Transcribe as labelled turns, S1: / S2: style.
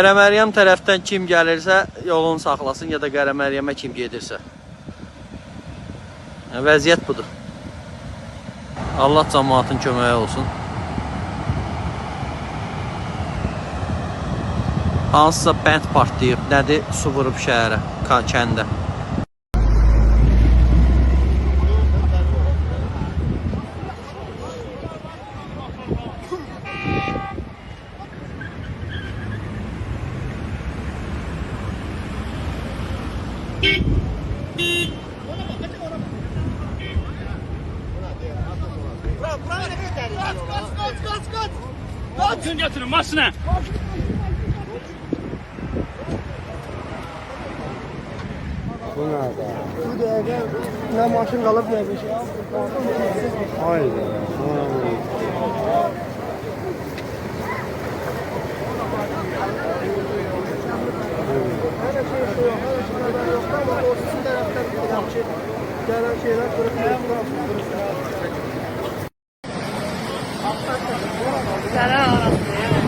S1: Qərəməryəm tərəfdən kim gəlirsə, yolunu saxlasın ya da Qərəməryəmə kim gedirsə. Vəziyyət budur. Allah cəmaatın köməyi olsun. Hansısa bənd partlayıb, nədir, su vurub şəhərə, kəndə.
S2: Atın getirin maşına.
S3: Bu nerede?
S4: Bu dəqiqə nə maşın qalıb, nə bir şey.
S3: Haydi.
S4: Tərəfdən bilirəm ki, gələn şeylər qırıq-qırıq.
S5: Sənə arasında.